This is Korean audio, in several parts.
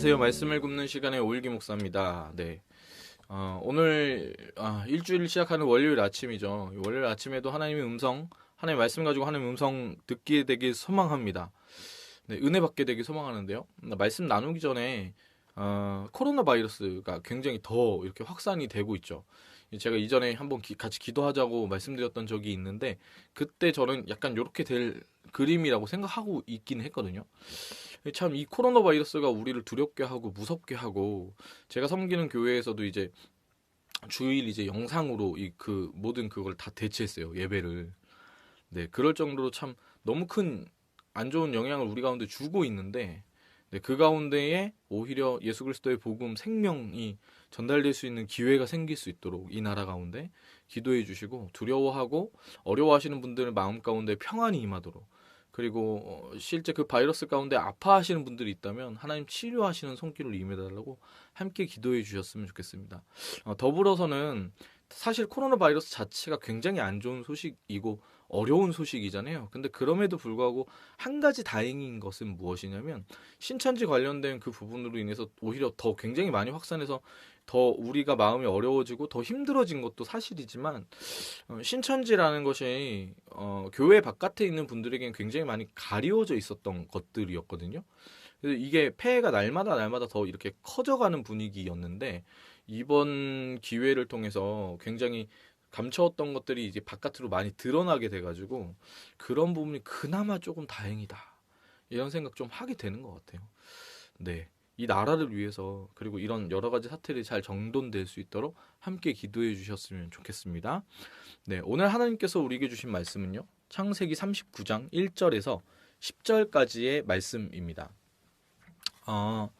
안녕하세요. 말씀을 굽는 시간의 오일기 목사입니다. 네. 어, 오늘 아, 일주일 시작하는 월요일 아침이죠. 월요일 아침에도 하나님의 음성, 하나님의 말씀 가지고 하나님의 음성 듣게 되길 소망합니다. 네, 은혜 받게 되길 소망하는데요. 말씀 나누기 전에 어, 코로나 바이러스가 굉장히 더 이렇게 확산이 되고 있죠. 제가 이전에 한번 기, 같이 기도하자고 말씀드렸던 적이 있는데 그때 저는 약간 이렇게 될 그림이라고 생각하고 있긴 했거든요. 참 이 코로나 바이러스가 우리를 두렵게 하고 무섭게 하고 제가 섬기는 교회에서도 이제 주일 이제 영상으로 이 그 모든 그걸 다 대체했어요 예배를. 네 그럴 정도로 참 너무 큰 안 좋은 영향을 우리 가운데 주고 있는데 네, 그 가운데에 오히려 예수 그리스도의 복음 생명이 전달될 수 있는 기회가 생길 수 있도록 이 나라 가운데 기도해 주시고 두려워하고 어려워하시는 분들 마음 가운데 평안이 임하도록 그리고 어, 실제 그 바이러스 가운데 아파하시는 분들이 있다면 하나님 치료하시는 손길을 임해달라고 함께 기도해 주셨으면 좋겠습니다. 어, 더불어서는 사실 코로나 바이러스 자체가 굉장히 안 좋은 소식이고 어려운 소식이잖아요. 근데 그럼에도 불구하고 한 가지 다행인 것은 무엇이냐면 신천지 관련된 그 부분으로 인해서 오히려 더 굉장히 많이 확산해서 더 우리가 마음이 어려워지고 더 힘들어진 것도 사실이지만 어, 신천지라는 것이 어, 교회 바깥에 있는 분들에게는 굉장히 많이 가리워져 있었던 것들이었거든요. 그래서 이게 폐해가 날마다 날마다 더 이렇게 커져가는 분위기였는데 이번 기회를 통해서 굉장히 감춰왔던 것들이 이제 바깥으로 많이 드러나게 돼가지고 그런 부분이 그나마 조금 다행이다 이런 생각 좀 하게 되는 것 같아요. 네. 이 나라를 위해서 그리고 이런 여러 가지 사태들이 잘 정돈될 수 있도록 함께 기도해 주셨으면 좋겠습니다. 네, 오늘 하나님께서 우리에게 주신 말씀은요. 창세기 39장 1절에서 10절까지의 말씀입니다. 어,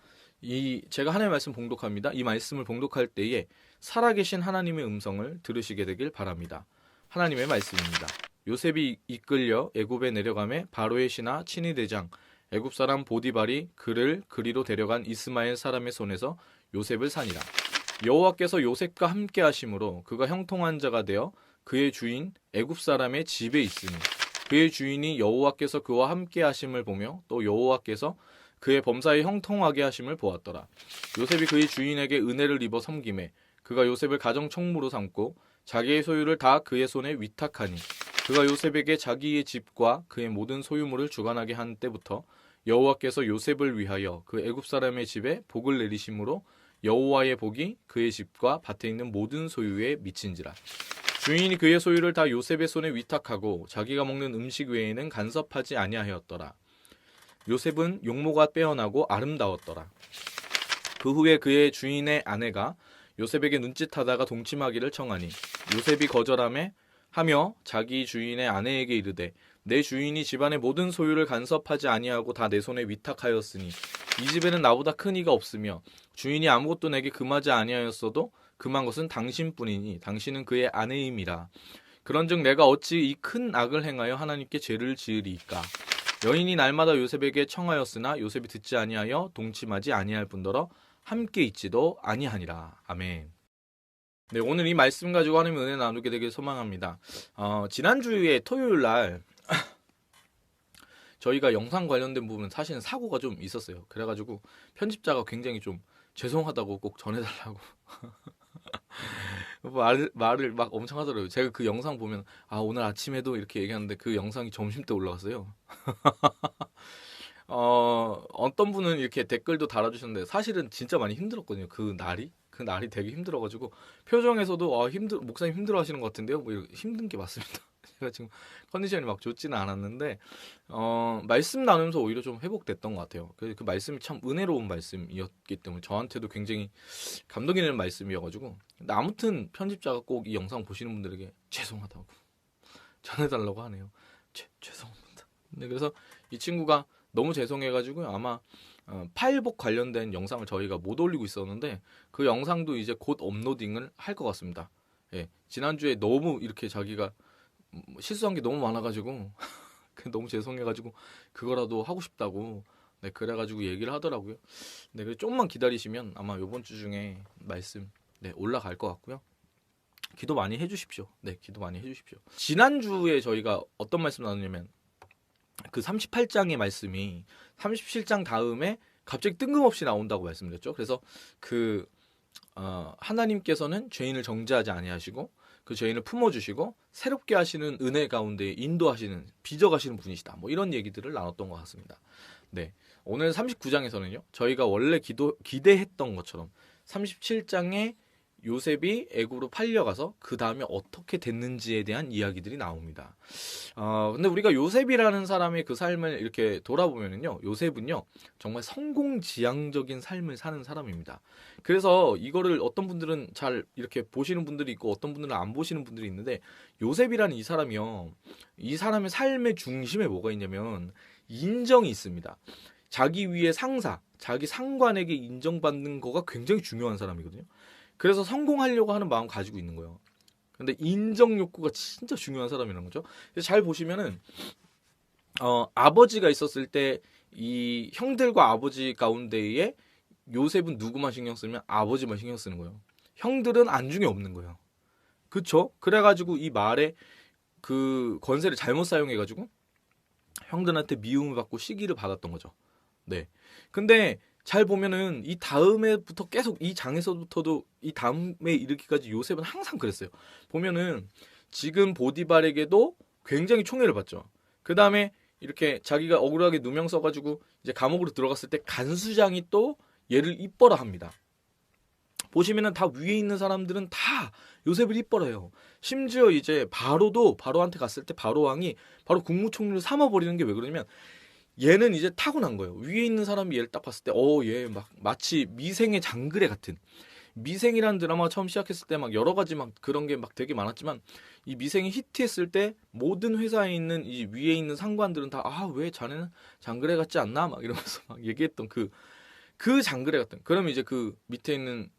이 제가 하나님의 말씀 봉독합니다. 이 말씀을 봉독할 때에 살아계신 하나님의 음성을 들으시게 되길 바랍니다. 하나님의 말씀입니다. 요셉이 이끌려 애굽에 내려가매 바로의 신하 친위 대장 애굽 사람 보디발이 그를 그리로 데려간 이스마엘 사람의 손에서 요셉을 산이라. 여호와께서 요셉과 함께 하심으로 그가 형통한 자가 되어 그의 주인 애굽 사람의 집에 있으니 그의 주인이 여호와께서 그와 함께 하심을 보며 또 여호와께서 그의 범사에 형통하게 하심을 보았더라. 요셉이 그의 주인에게 은혜를 입어 섬김에 그가 요셉을 가정 총무로 삼고 자기의 소유를 다 그의 손에 위탁하니 그가 요셉에게 자기의 집과 그의 모든 소유물을 주관하게 한 때부터 여호와께서 요셉을 위하여 그 애굽 사람의 집에 복을 내리심으로 여호와의 복이 그의 집과 밭에 있는 모든 소유에 미친지라. 주인이 그의 소유를 다 요셉의 손에 위탁하고 자기가 먹는 음식 외에는 간섭하지 아니하였더라. 요셉은 용모가 빼어나고 아름다웠더라. 그 후에 그의 주인의 아내가 요셉에게 눈짓하다가 동침하기를 청하니 요셉이 거절함에 하며 자기 주인의 아내에게 이르되 내 주인이 집안의 모든 소유를 간섭하지 아니하고 다 내 손에 위탁하였으니 이 집에는 나보다 큰 이가 없으며 주인이 아무것도 내게 금하지 아니하였어도 금한 것은 당신뿐이니 당신은 그의 아내임이라 그런즉 내가 어찌 이 큰 악을 행하여 하나님께 죄를 지으리이까 여인이 날마다 요셉에게 청하였으나 요셉이 듣지 아니하여 동침하지 아니할 뿐더러 함께 있지도 아니하니라 아멘. 네 오늘 이 말씀 가지고 하나님 은혜 나누게 되길 소망합니다. 어, 지난주에 토요일 날 저희가 영상 관련된 부분 사실은 사고가 좀 있었어요. 그래가지고 편집자가 굉장히 좀 죄송하다고 꼭 전해달라고 말, 말을 막 엄청 하더라고요. 제가 그 영상 보면 아 오늘 아침에도 이렇게 얘기하는데 그 영상이 점심 때 올라갔어요. 어, 어떤 분은 이렇게 댓글도 달아주셨는데 사실은 진짜 많이 힘들었거든요. 그 날이 그 날이 되게 힘들어가지고 표정에서도 아 힘들 목사님 힘들어하시는 것 같은데요. 뭐 힘든 게 맞습니다. 제가 지금 컨디션이 막 좋지는 않았는데 어, 말씀 나누면서 오히려 좀 회복됐던 것 같아요. 그, 그 말씀이 참 은혜로운 말씀이었기 때문에 저한테도 굉장히 감동이 되는 말씀이어가지고 근데 아무튼 편집자가 꼭 이 영상 보시는 분들에게 죄송하다고 전해달라고 하네요. 죄, 죄송합니다. 네, 그래서 이 친구가 너무 죄송해가지고 아마 어, 파일복 관련된 영상을 저희가 못 올리고 있었는데 그 영상도 이제 곧 업로딩을 할 것 같습니다. 예, 지난주에 너무 이렇게 자기가 뭐 실수한 게 너무 많아가지고 너무 죄송해가지고 그거라도 하고 싶다고 네 그래가지고 얘기를 하더라고요. 네 그래서 조금만 기다리시면 아마 이번 주 중에 말씀 네 올라갈 것 같고요. 기도 많이 해주십시오. 네 기도 많이 해주십시오. 지난 주에 저희가 어떤 말씀 나누냐면 그 38장의 말씀이 37장 다음에 갑자기 뜬금없이 나온다고 말씀드렸죠. 그래서 그 어, 하나님께서는 죄인을 정죄하지 아니하시고 그 죄인을 품어주시고 새롭게 하시는 은혜 가운데 인도하시는 빚어가시는 분이시다. 뭐 이런 얘기들을 나눴던 것 같습니다. 네, 오늘 39장에서는요 저희가 원래 기도 기대했던 것처럼 37장에 요셉이 애굽으로 팔려가서 그 다음에 어떻게 됐는지에 대한 이야기들이 나옵니다. 어, 근데 우리가 요셉이라는 사람의 그 삶을 이렇게 돌아보면은요, 요셉은요, 정말 성공지향적인 삶을 사는 사람입니다. 그래서 이거를 어떤 분들은 잘 이렇게 보시는 분들이 있고 어떤 분들은 안 보시는 분들이 있는데, 요셉이라는 이 사람이요, 이 사람의 삶의 중심에 뭐가 있냐면, 인정이 있습니다. 자기 위에 상사, 자기 상관에게 인정받는 거가 굉장히 중요한 사람이거든요. 그래서 성공하려고 하는 마음 가지고 있는 거예요. 근데 인정 욕구가 진짜 중요한 사람이라는 거죠. 잘 보시면은 어, 아버지가 있었을 때 이 형들과 아버지 가운데에 요셉은 누구만 신경 쓰면 아버지만 신경 쓰는 거예요. 형들은 안중에 없는 거예요. 그쵸? 그래가지고 이 말에 그 권세를 잘못 사용해가지고 형들한테 미움을 받고 시기를 받았던 거죠. 네. 근데 잘 보면은 이 다음에부터 계속 이 장에서부터도 이 다음에 이르기까지 요셉은 항상 그랬어요. 보면은 지금 보디발에게도 굉장히 총애를 받죠. 그 다음에 이렇게 자기가 억울하게 누명 써가지고 이제 감옥으로 들어갔을 때 간수장이 또 얘를 이뻐라 합니다. 보시면은 다 위에 있는 사람들은 다 요셉을 이뻐라요. 심지어 이제 바로도 바로한테 갔을 때 바로 왕이 바로 국무총리를 삼아버리는 게 왜 그러냐면 얘는 이제 타고난 거예요. 위에 있는 사람이 얘를 딱 봤을 때, 어, 얘 막 마치 미생의 장그래 같은. 미생이라는 드라마가 처음 시작했을 때 막 여러 가지 막 그런 게 막 되게 많았지만 이 미생이 히트했을 때 모든 회사에 있는 이 위에 있는 상관들은 다 아 왜 자네는 장그래 같지 않나? 막 이러면서 막 얘기했던 그그 장그래 같은. 그럼 이제 그 밑에 있는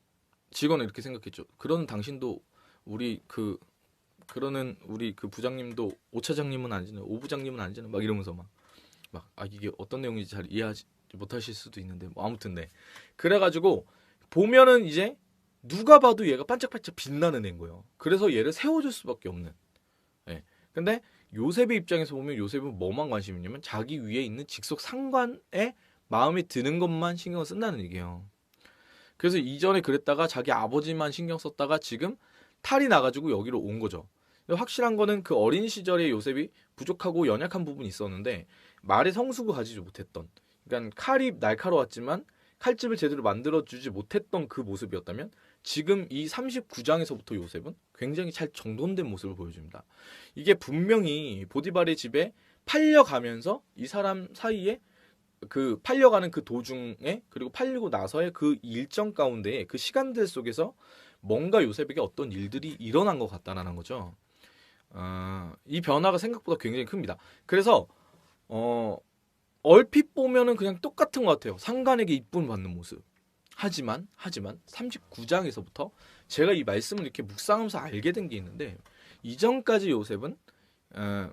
직원은 이렇게 생각했죠. 그런 당신도 우리 그 그러는 우리 그 부장님도 오 차장님은 아니잖아요. 오 부장님은 아니잖아요. 막 이러면서 막 막 아 이게 어떤 내용인지 잘 이해하지 못하실 수도 있는데 뭐 아무튼 네 그래가지고 보면은 이제 누가 봐도 얘가 반짝반짝 빛나는 애인 거예요. 그래서 얘를 세워줄 수밖에 없는. 예. 근데 요셉의 입장에서 보면 요셉은 뭐만 관심이 있냐면 자기 위에 있는 직속 상관의 마음에 드는 것만 신경을 쓴다는 얘기예요. 그래서 이전에 그랬다가 자기 아버지만 신경 썼다가 지금 탈이 나가지고 여기로 온 거죠. 확실한 거는 그 어린 시절에 요셉이 부족하고 연약한 부분이 있었는데 말의 성숙을 가지지 못했던 그러니까 칼이 날카로웠지만 칼집을 제대로 만들어주지 못했던 그 모습이었다면 지금 이 39장에서부터 요셉은 굉장히 잘 정돈된 모습을 보여줍니다. 이게 분명히 보디발의 집에 팔려가면서 이 사람 사이에 그 팔려가는 그 도중에 그리고 팔리고 나서의 그 일정 가운데 그 시간들 속에서 뭔가 요셉에게 어떤 일들이 일어난 것 같다라는 거죠. 어, 이 변화가 생각보다 굉장히 큽니다. 그래서 어, 얼핏 보면은 그냥 똑같은 것 같아요. 상관에게 이쁨 받는 모습. 하지만 하지만 39장에서부터 제가 이 말씀을 이렇게 묵상하면서 알게 된 게 있는데 이전까지 요셉은 어,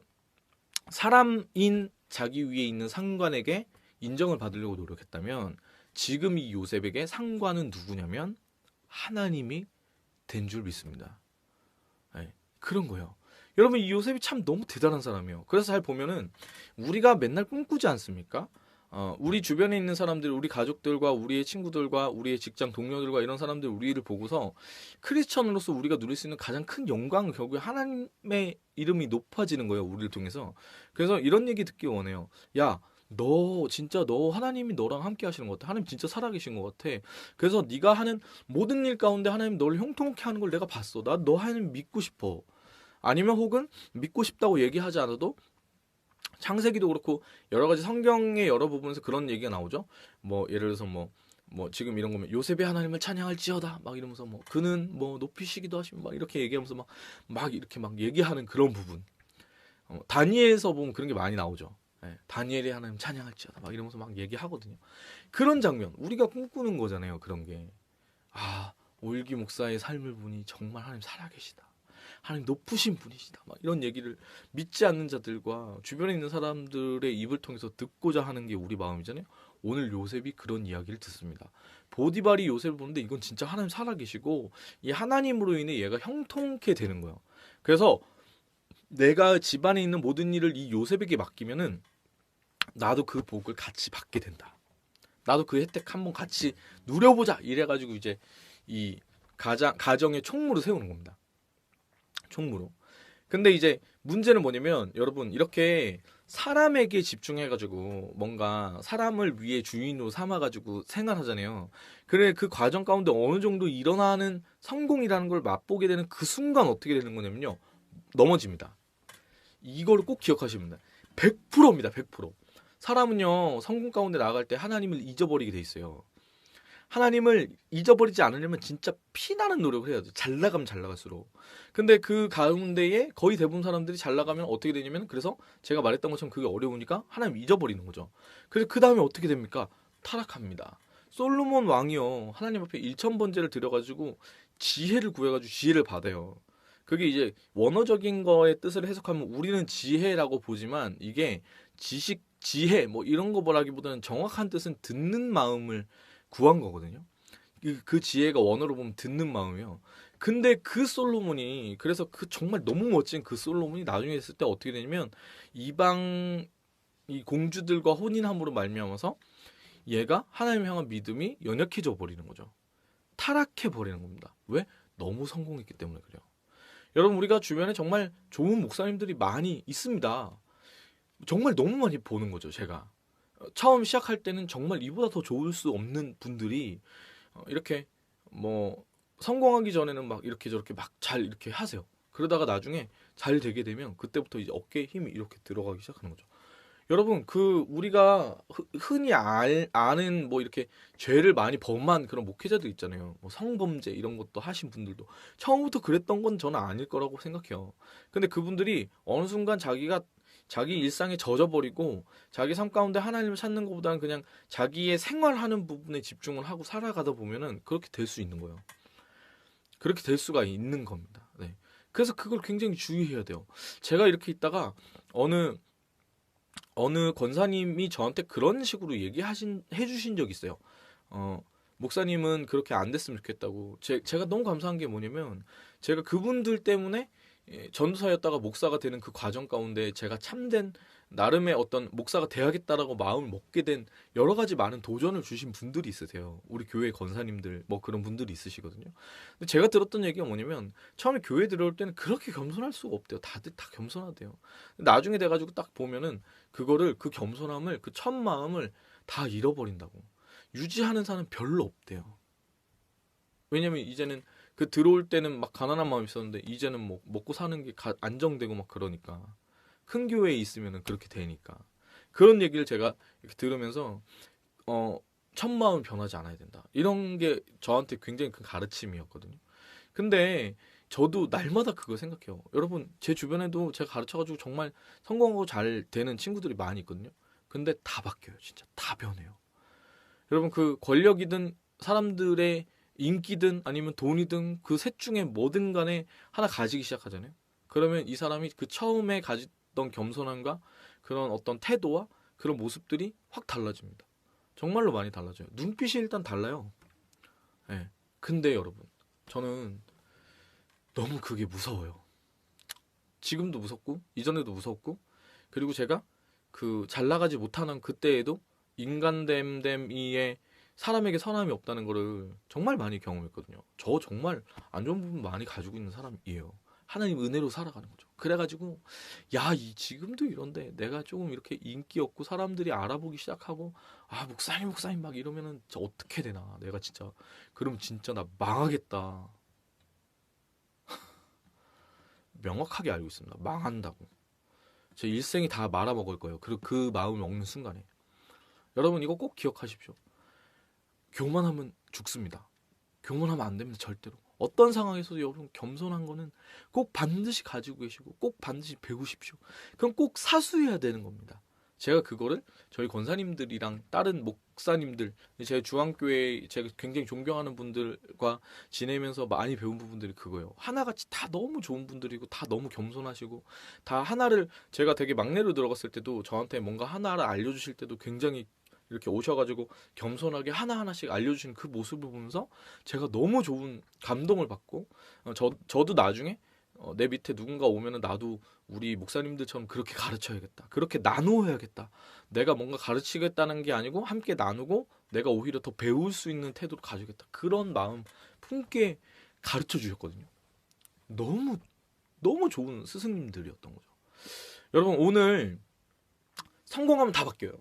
사람인 자기 위에 있는 상관에게 인정을 받으려고 노력했다면 지금 이 요셉에게 상관은 누구냐면 하나님이 된 줄 믿습니다. 네, 그런 거예요. 여러분 이 요셉이 참 너무 대단한 사람이에요. 그래서 잘 보면은 우리가 맨날 꿈꾸지 않습니까? 어, 우리 주변에 있는 사람들, 우리 가족들과 우리의 친구들과 우리의 직장 동료들과 이런 사람들 우리를 보고서 크리스천으로서 우리가 누릴 수 있는 가장 큰 영광은 결국에 하나님의 이름이 높아지는 거예요. 우리를 통해서. 그래서 이런 얘기 듣기 원해요. 야, 너 진짜 너 하나님이 너랑 함께 하시는 것 같아. 하나님 진짜 살아계신 것 같아. 그래서 네가 하는 모든 일 가운데 하나님 너를 형통케 하는 걸 내가 봤어. 나 너 하나님 믿고 싶어. 아니면 혹은 믿고 싶다고 얘기하지 않아도 창세기도 그렇고 여러 가지 성경의 여러 부분에서 그런 얘기가 나오죠. 뭐 예를 들어서 뭐뭐 지금 이런 거면 요셉의 하나님을 찬양할지어다 막 이러면서 뭐 그는 뭐 높이시기도 하시면 막 이렇게 얘기하면서 막막 이렇게 막 얘기하는 그런 부분. 어, 다니엘에서 보면 그런 게 많이 나오죠. 예, 다니엘의 하나님 찬양할지어다 막 이러면서 막 얘기하거든요. 그런 장면 우리가 꿈꾸는 거잖아요. 그런 게. 아 올기 목사의 삶을 보니 정말 하나님 살아계시다. 하나님 높으신 분이시다. 막 이런 얘기를 믿지 않는 자들과 주변에 있는 사람들의 입을 통해서 듣고자 하는 게 우리 마음이잖아요. 오늘 요셉이 그런 이야기를 듣습니다. 보디발이 요셉을 보는데 이건 진짜 하나님 살아계시고 이 하나님으로 인해 얘가 형통케 되는 거예요. 그래서 내가 집안에 있는 모든 일을 이 요셉에게 맡기면은 나도 그 복을 같이 받게 된다. 나도 그 혜택 한번 같이 누려보자 이래가지고 이제 이 가장 가정의 총무를 세우는 겁니다. 총무로. 근데 이제 문제는 뭐냐면 여러분 이렇게 사람에게 집중해가지고 뭔가 사람을 위해 주인으로 삼아가지고 생활하잖아요. 그래 그 과정 가운데 어느 정도 일어나는 성공이라는 걸 맛보게 되는 그 순간 어떻게 되는 거냐면요 넘어집니다. 이거를 꼭 기억하시면 됩니다. 100%입니다. 100%. 사람은요 성공 가운데 나아갈 때 하나님을 잊어버리게 돼 있어요. 하나님을 잊어버리지 않으려면 진짜 피나는 노력을 해야 돼. 잘 나가면 잘 나갈수록. 근데 그 가운데에 거의 대부분 사람들이 잘 나가면 어떻게 되냐면 그래서 제가 말했던 것처럼 그게 어려우니까 하나님 잊어버리는 거죠. 그래서 그 다음에 어떻게 됩니까? 타락합니다. 솔로몬 왕이요. 하나님 앞에 일천 번제를 드려가지고 지혜를 구해가지고 지혜를 받아요. 그게 이제 원어적인 거의 뜻을 해석하면 우리는 지혜라고 보지만 이게 지식, 지혜 뭐 이런 거 보라기보다는 정확한 뜻은 듣는 마음을 구한 거거든요. 그, 그 지혜가 원어로 보면 듣는 마음이요. 근데 그 솔로몬이 그래서 그 정말 너무 멋진 그 솔로몬이 나중에 했을 때 어떻게 되냐면 이방 이 공주들과 혼인함으로 말미암아서 얘가 하나님 향한 믿음이 연약해져 버리는 거죠. 타락해 버리는 겁니다. 왜? 너무 성공했기 때문에 그래요. 여러분 우리가 주변에 정말 좋은 목사님들이 많이 있습니다. 정말 너무 많이 보는 거죠, 제가. 처음 시작할 때는 정말 이보다 더 좋을 수 없는 분들이 어, 이렇게 뭐 성공하기 전에는 막 이렇게 저렇게 막 잘 이렇게 하세요. 그러다가 나중에 잘 되게 되면 그때부터 이제 어깨에 힘이 이렇게 들어가기 시작하는 거죠. 여러분 그 우리가 흔히 알, 아는 뭐 이렇게 죄를 많이 범한 그런 목회자들 있잖아요. 뭐 성범죄 이런 것도 하신 분들도 처음부터 그랬던 건 저는 아닐 거라고 생각해요. 근데 그분들이 어느 순간 자기가 자기 일상에 젖어버리고 자기 삶 가운데 하나님을 찾는 것보다는 그냥 자기의 생활하는 부분에 집중을 하고 살아가다 보면은 그렇게 될 수 있는 거예요. 그렇게 될 수가 있는 겁니다. 네. 그래서 그걸 굉장히 주의해야 돼요. 제가 이렇게 있다가 어느 어느 권사님이 저한테 그런 식으로 얘기하신 해주신 적 있어요. 어, 목사님은 그렇게 안 됐으면 좋겠다고. 제, 제가 너무 감사한 게 뭐냐면 제가 그분들 때문에 예, 전도사였다가 목사가 되는 그 과정 가운데 제가 참된 나름의 어떤 목사가 돼야겠다라고 마음을 먹게 된 여러 가지 많은 도전을 주신 분들이 있으세요. 우리 교회 권사님들 뭐 그런 분들이 있으시거든요. 근데 제가 들었던 얘기가 뭐냐면 처음에 교회 들어올 때는 그렇게 겸손할 수가 없대요. 다들 다 겸손하대요. 나중에 돼가지고 딱 보면은 그거를 그 겸손함을 그 첫 마음을 다 잃어버린다고. 유지하는 사람 별로 없대요. 왜냐면 이제는 그 들어올 때는 막 가난한 마음이 있었는데 이제는 뭐 먹고 사는 게 안정되고 막 그러니까 큰 교회에 있으면은 그렇게 되니까 그런 얘기를 제가 이렇게 들으면서 어 첫 마음 변하지 않아야 된다 이런 게 저한테 굉장히 큰 가르침이었거든요. 근데 저도 날마다 그거 생각해요. 여러분 제 주변에도 제가 가르쳐가지고 정말 성공하고 잘 되는 친구들이 많이 있거든요. 근데 다 바뀌어요, 진짜 다 변해요. 여러분 그 권력이든 사람들의 인기든 아니면 돈이든 그 셋 중에 뭐든 간에 하나 가지기 시작하잖아요. 그러면 이 사람이 그 처음에 가졌던 겸손함과 그런 어떤 태도와 그런 모습들이 확 달라집니다. 정말로 많이 달라져요. 눈빛이 일단 달라요. 예. 네. 근데 여러분, 저는 너무 그게 무서워요. 지금도 무섭고, 이전에도 무섭고, 그리고 제가 그 잘 나가지 못하는 그때에도 인간됨됨이의 사람에게 선함이 없다는 거를 정말 많이 경험했거든요. 저 정말 안 좋은 부분 많이 가지고 있는 사람이에요. 하나님 은혜로 살아가는 거죠. 그래가지고 야, 이 지금도 이런데 내가 조금 이렇게 인기 없고 사람들이 알아보기 시작하고 아 목사님 목사님 막 이러면은 저 어떻게 되나? 내가 진짜 그럼 진짜 나 망하겠다. 명확하게 알고 있습니다. 망한다고. 제 일생이 다 말아먹을 거예요. 그리고 그 마음을 먹는 순간에. 여러분 이거 꼭 기억하십시오. 교만하면 죽습니다. 교만하면 안 됩니다. 절대로. 어떤 상황에서도 여러분 겸손한 거는 꼭 반드시 가지고 계시고 꼭 반드시 배우십시오. 그럼 꼭 사수해야 되는 겁니다. 제가 그거를 저희 권사님들이랑 다른 목사님들, 제 중앙교회 제가 굉장히 존경하는 분들과 지내면서 많이 배운 부분들이 그거예요. 하나같이 다 너무 좋은 분들이고 다 너무 겸손하시고 다 하나를 제가 되게 막내로 들어갔을 때도 저한테 뭔가 하나를 알려주실 때도 굉장히 이렇게 오셔가지고 겸손하게 하나하나씩 알려주신 그 모습을 보면서 제가 너무 좋은 감동을 받고 어, 저, 저도 나중에 어, 내 밑에 누군가 오면은 나도 우리 목사님들처럼 그렇게 가르쳐야겠다. 그렇게 나누어야겠다. 내가 뭔가 가르치겠다는 게 아니고 함께 나누고 내가 오히려 더 배울 수 있는 태도를 가지겠다. 그런 마음 품게 가르쳐 주셨거든요. 너무 너무 좋은 스승님들이었던 거죠. 여러분 오늘 성공하면 다 바뀌어요.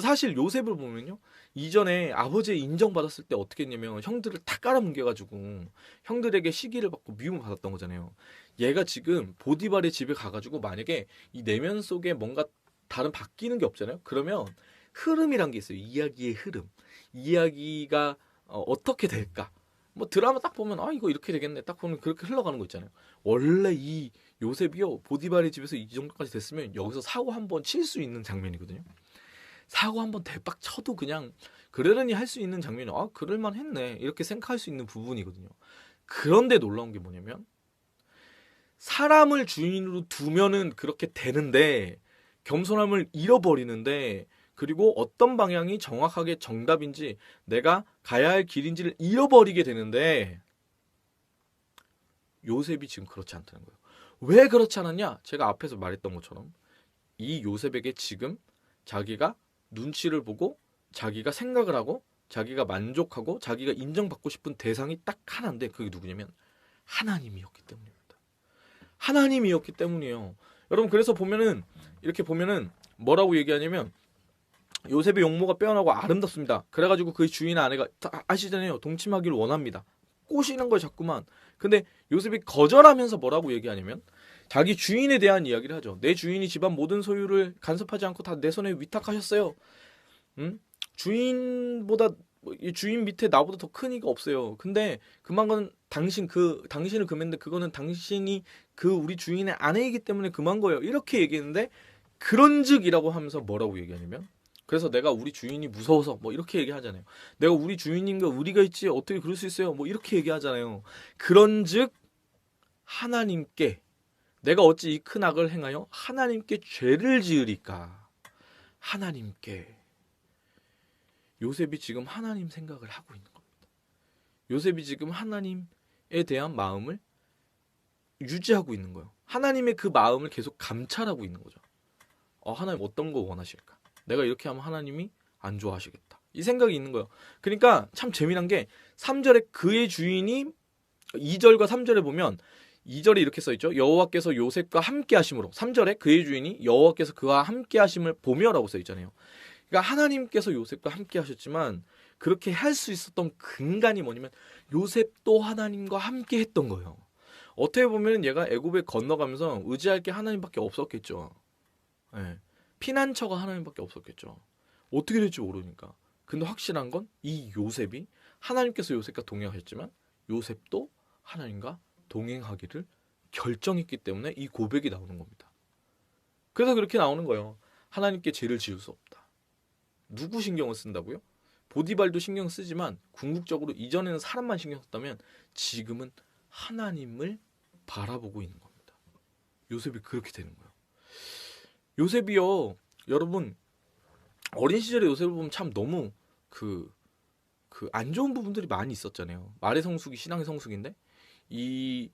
사실 요셉을 보면요. 이전에 아버지의 인정받았을 때 어떻게 했냐면 형들을 다 깔아뭉개가지고 형들에게 시기를 받고 미움을 받았던 거잖아요. 얘가 지금 보디발의 집에 가가지고 만약에 이 내면 속에 뭔가 다른 바뀌는 게 없잖아요. 그러면 흐름이란 게 있어요. 이야기의 흐름. 이야기가 어, 어떻게 될까? 뭐 드라마 딱 보면 아 이거 이렇게 되겠네. 딱 보면 그렇게 흘러가는 거 있잖아요. 원래 이 요셉이요 보디발의 집에서 이 정도까지 됐으면 여기서 사고 한 번 칠 수 있는 장면이거든요. 사고 한번 대박 쳐도 그냥 그러려니 할 수 있는 장면이 아 그럴만 했네 이렇게 생각할 수 있는 부분이거든요. 그런데 놀라운 게 뭐냐면 사람을 주인으로 두면은 그렇게 되는데 겸손함을 잃어버리는데 그리고 어떤 방향이 정확하게 정답인지 내가 가야 할 길인지를 잃어버리게 되는데 요셉이 지금 그렇지 않다는 거예요. 왜 그렇지 않았냐? 제가 앞에서 말했던 것처럼 이 요셉에게 지금 자기가 눈치를 보고 자기가 생각을 하고 자기가 만족하고 자기가 인정받고 싶은 대상이 딱 하나인데 그게 누구냐면 하나님이었기 때문입니다. 하나님이었기 때문이에요. 여러분 그래서 보면은 이렇게 보면은 뭐라고 얘기하냐면 요셉의 용모가 빼어나고 아름답습니다. 그래가지고 그 주인 아내가 다 아시잖아요. 동침하기를 원합니다. 꼬시는 걸 자꾸만. 근데 요셉이 거절하면서 뭐라고 얘기하냐면 자기 주인에 대한 이야기를 하죠. 내 주인이 집안 모든 소유를 간섭하지 않고 다 내 손에 위탁하셨어요. 음? 주인보다 뭐이 주인 밑에 나보다 더 큰 이가 없어요. 근데 그만건 당신 그 당신을 금했는데 그거는 당신이 그 우리 주인의 아내이기 때문에 금한 거예요. 이렇게 얘기했는데 그런즉이라고 하면서 뭐라고 얘기하냐면 그래서 내가 우리 주인이 무서워서 뭐 이렇게 얘기하잖아요. 내가 우리 주인인가 우리가 있지 어떻게 그럴 수 있어요? 뭐 이렇게 얘기하잖아요. 그런즉 하나님께 내가 어찌 이 큰 악을 행하여 하나님께 죄를 지으리까? 하나님께 요셉이 지금 하나님 생각을 하고 있는 겁니다. 요셉이 지금 하나님에 대한 마음을 유지하고 있는 거예요. 하나님의 그 마음을 계속 감찰하고 있는 거죠. 어, 하나님 어떤 거 원하실까? 내가 이렇게 하면 하나님이 안 좋아하시겠다. 이 생각이 있는 거예요. 그러니까 참 재미난 게 3절에 그의 주인이 2절과 3절에 보면 2절에 이렇게 써 있죠. 여호와께서 요셉과 함께 하심으로. 3절에 그의 주인이 여호와께서 그와 함께 하심을 보며라고 써 있잖아요. 그러니까 하나님께서 요셉과 함께 하셨지만 그렇게 할 수 있었던 근간이 뭐냐면 요셉도 하나님과 함께 했던 거예요. 어떻게 보면 얘가 애굽에 건너가면서 의지할 게 하나님밖에 없었겠죠. 예. 피난처가 하나님밖에 없었겠죠. 어떻게 될지 모르니까. 근데 확실한 건 이 요셉이 하나님께서 요셉과 동행하셨지만 요셉도 하나님과 동행하기를 결정했기 때문에 이 고백이 나오는 겁니다. 그래서 그렇게 나오는 거예요. 하나님께 죄를 지을 수 없다. 누구 신경을 쓴다고요? 보디발도 신경 쓰지만 궁극적으로 이전에는 사람만 신경 썼다면 지금은 하나님을 바라보고 있는 겁니다. 요셉이 그렇게 되는 거예요. 요셉이요, 여러분 어린 시절에 요셉을 보면 참 너무 그 그 안 좋은 부분들이 많이 있었잖아요. 말의 성숙이 신앙의 성숙인데 이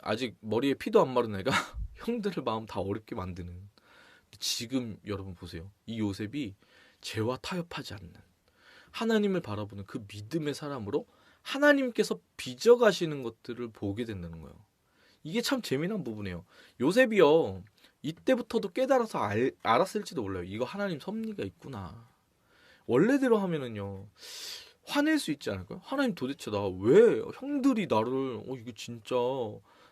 아직 머리에 피도 안 마른 애가 형들을 마음 다 어렵게 만드는. 지금 여러분 보세요. 이 요셉이 죄와 타협하지 않는 하나님을 바라보는 그 믿음의 사람으로 하나님께서 빚어가시는 것들을 보게 된다는 거예요. 이게 참 재미난 부분이에요. 요셉이요. 이때부터도 깨달아서 알, 알았을지도 몰라요. 이거 하나님 섭리가 있구나. 원래대로 하면은요. 화낼 수 있지 않을까요? 하나님 도대체 나 왜 형들이 나를 어 이거 진짜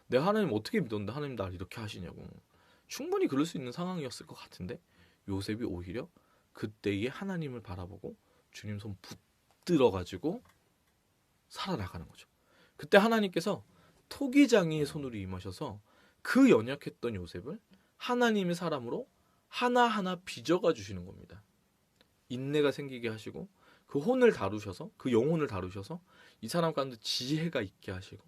내 하나님 어떻게 믿었는데 하나님 날 이렇게 하시냐고. 충분히 그럴 수 있는 상황이었을 것 같은데 요셉이 오히려 그때의 하나님을 바라보고 주님 손 붙들어 가지고 살아나가는 거죠. 그때 하나님께서 토기장이의 손으로 임하셔서 그 연약했던 요셉을 하나님의 사람으로 하나하나 빚어가 주시는 겁니다. 인내가 생기게 하시고 그 혼을 다루셔서 그 영혼을 다루셔서 이 사람 가운데 지혜가 있게 하시고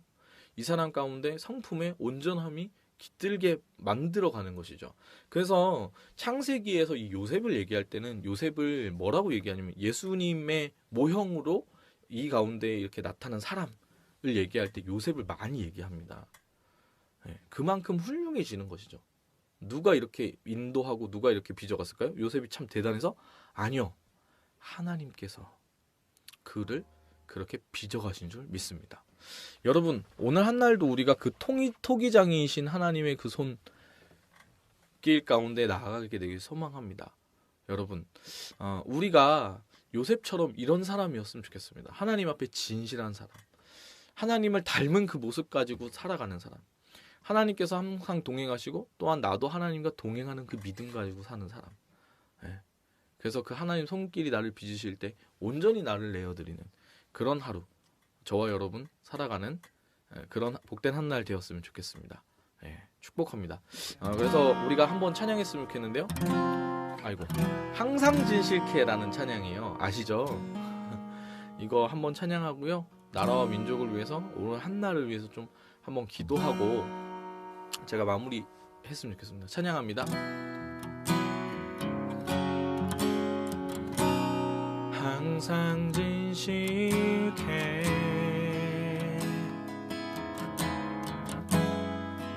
이 사람 가운데 성품의 온전함이 깃들게 만들어 가는 것이죠. 그래서 창세기에서 이 요셉을 얘기할 때는 요셉을 뭐라고 얘기하냐면 예수님의 모형으로 이 가운데 이렇게 나타난 사람을 얘기할 때 요셉을 많이 얘기합니다. 예, 그만큼 훌륭해지는 것이죠. 누가 이렇게 인도하고 누가 이렇게 빚어갔을까요? 요셉이 참 대단해서 아니요. 하나님께서 그를 그렇게 빚어가신 줄 믿습니다. 여러분 오늘 한 날도 우리가 그 통이 토기장이신 하나님의 그 손길 가운데 나아가게 되길 소망합니다. 여러분 어, 우리가 요셉처럼 이런 사람이었으면 좋겠습니다. 하나님 앞에 진실한 사람, 하나님을 닮은 그 모습 가지고 살아가는 사람, 하나님께서 항상 동행하시고 또한 나도 하나님과 동행하는 그 믿음 가지고 사는 사람. 예. 그래서 그 하나님 손길이 나를 빚으실 때 온전히 나를 내어드리는 그런 하루 저와 여러분 살아가는 예, 그런 복된 한 날 되었으면 좋겠습니다. 예, 축복합니다. 어, 그래서 우리가 한번 찬양했으면 좋겠는데요. 아이고 항상 진실케라는 찬양이에요. 아시죠? 이거 한번 찬양하고요. 나라와 민족을 위해서 오늘 한 날을 위해서 좀 한번 기도하고 제가 마무리 했으면 좋겠습니다. 찬양합니다. 항상 진실케.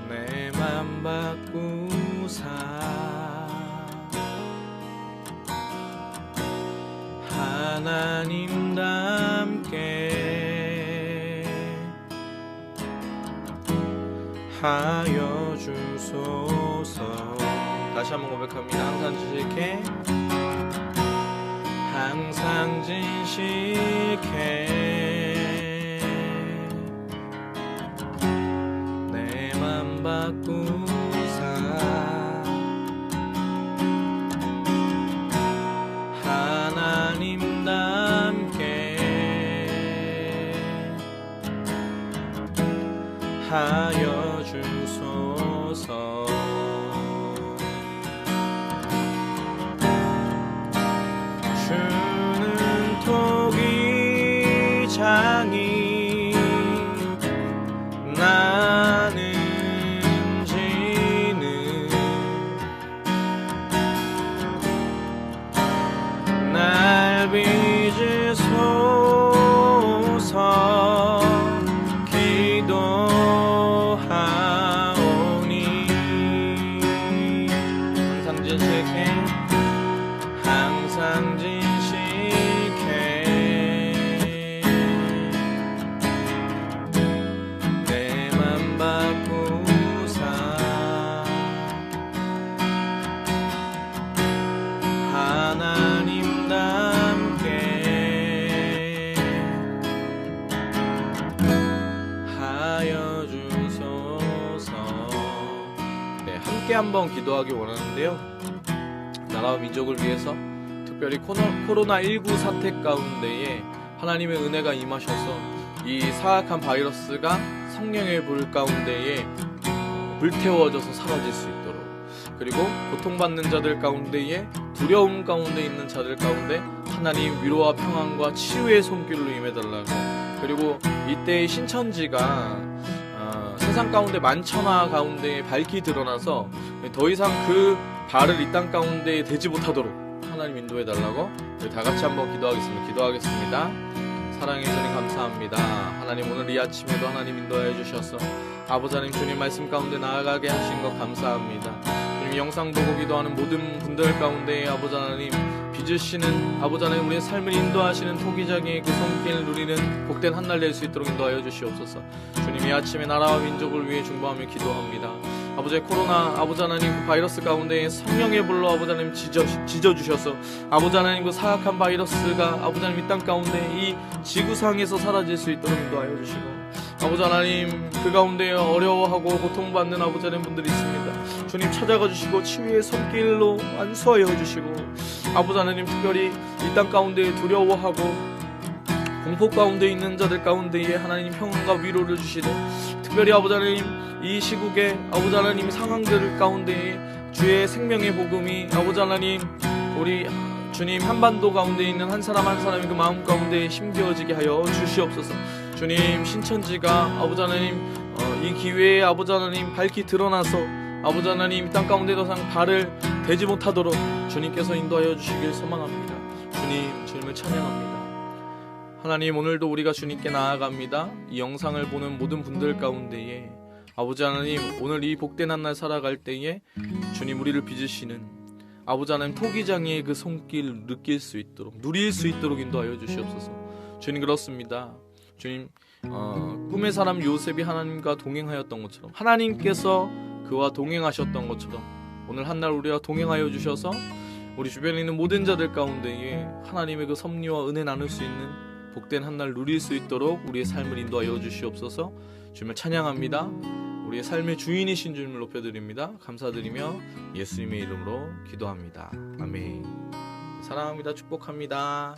내맘 바꾸사. 하나님 닮게. 하여 주소서. 다시 한번 고백합니다. 항상 진실케 항상 진실케 함께 한번 기도하기 원하는데요. 나라와 민족을 위해서 특별히 코로나19 사태 가운데에 하나님의 은혜가 임하셔서 이 사악한 바이러스가 성령의 불 가운데에 불태워져서 사라질 수 있도록 그리고 고통받는 자들 가운데에 두려움 가운데 있는 자들 가운데 하나님 위로와 평안과 치유의 손길로 임해달라고. 그리고 이때의 신천지가 아, 세상 가운데 만천하 가운데 밝히 드러나서 더 이상 그 발을 이 땅 가운데 대지 못하도록 하나님 인도해 달라고 다 같이 한번 기도하겠습니다. 기도하겠습니다. 사랑해 주님 감사합니다. 하나님 오늘 이 아침에도 하나님 인도해 주셔서 아버지 하나님 주님 말씀 가운데 나아가게 하신 것 감사합니다. 주님 영상 보고 기도하는 모든 분들 가운데 아버지 하나님 빚으시는 아버지 하나님 우리의 삶을 인도하시는 토기장의 그 손길 누리는 복된 한 날 될 수 있도록 인도하여 주시옵소서. 주님 이 아침에 나라와 민족을 위해 중보하며 기도합니다. 아버지 코로나 아버지 하나님 그 바이러스 가운데 성령의 불로 아버지 하나님 지져, 지져 주셔서 아버지 하나님 그 사악한 바이러스가 아버지 하나님 이 땅 가운데 이 지구상에서 사라질 수 있도록 인도하여 주시고 아버지 하나님 그 가운데 어려워하고 고통받는 아버지 하나님 분들이 있습니다. 주님 찾아가 주시고 치유의 손길로 안수하여 주시고 아버지 하나님 특별히 이 땅 가운데 두려워하고 공포 가운데 있는 자들 가운데에 하나님 평안과 위로를 주시되 특별히 아버지 하나님 이 시국에 아버지 하나님 상황들 가운데에 주의 생명의 복음이 아버지 하나님 우리 주님 한반도 가운데 있는 한 사람 한 사람의 그 마음 가운데 힘겨워지게 하여 주시옵소서. 주님 신천지가 아버지 하나님 어, 이 기회에 아버지 하나님 밝히 드러나서 아버지 하나님 이땅 가운데 더 이상 발을 대지 못하도록 주님께서 인도하여 주시길 소망합니다. 주님 주님을 찬양합니다 하나님 오늘도 우리가 주님께 나아갑니다. 이 영상을 보는 모든 분들 가운데에 아버지 하나님 오늘 이 복된 한 날 살아갈 때에 주님 우리를 빚으시는 아버지 하나님 토기장의 그 손길 느낄 수 있도록 누릴 수 있도록 인도하여 주시옵소서 주님 그렇습니다 주님 어, 꿈의 사람 요셉이 하나님과 동행하였던 것처럼 하나님께서 그와 동행하셨던 것처럼 오늘 한 날 우리와 동행하여 주셔서 우리 주변에 있는 모든 자들 가운데에 하나님의 그 섭리와 은혜 나눌 수 있는 복된 한날 누릴 수 있도록 우리의 삶을 인도하여 주시옵소서. 주님을 찬양합니다. 우리의 삶의 주인이신 주님을 높여드립니다. 감사드리며 예수님의 이름으로 기도합니다. 아멘. 사랑합니다. 축복합니다